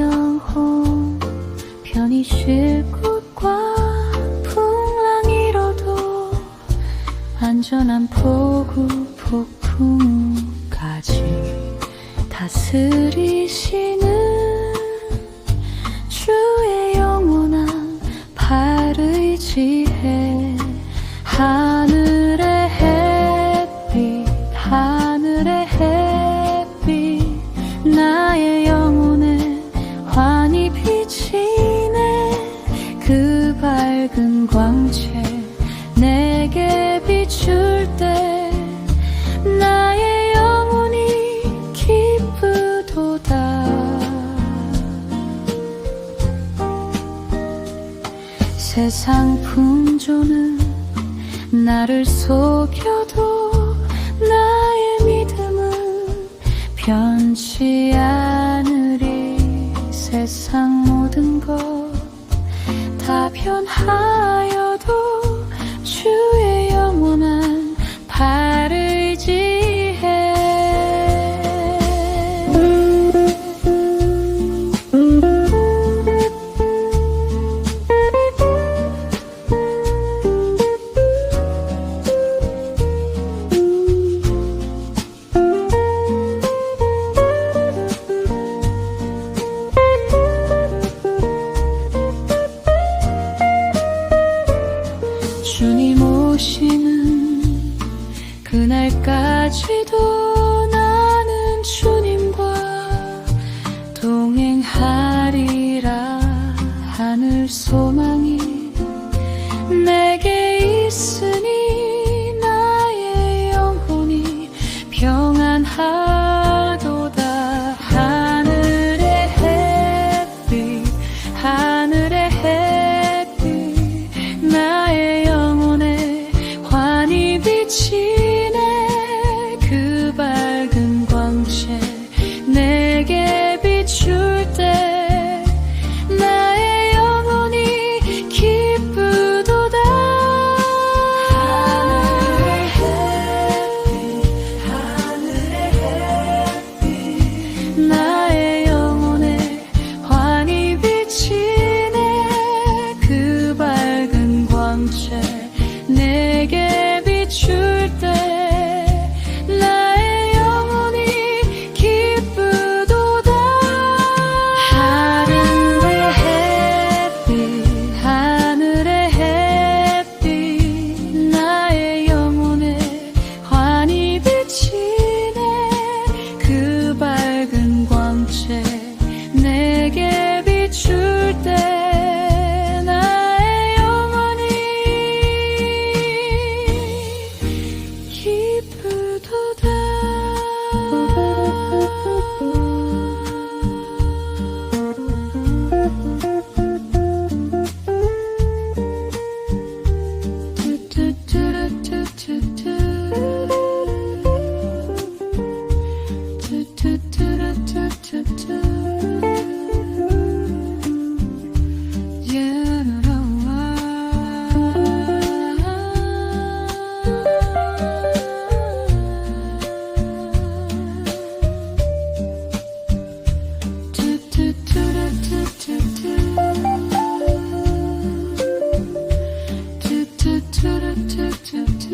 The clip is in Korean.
영혼 편히 쉴 곳과 풍랑이로도 안전한 폭우 폭풍까지 다스리시는 주의 영원한 발의지혜. 하늘의 햇빛 하늘의 햇빛. 광채 내게 비출 때 나의 영혼이 기쁘도다. 세상 풍조는 나를 속여도 나의 믿음은 변치 않으리. 세상 모든 것 다 변하여도 주의 주님 오시는 그날까지도 슬프도 다 to, to.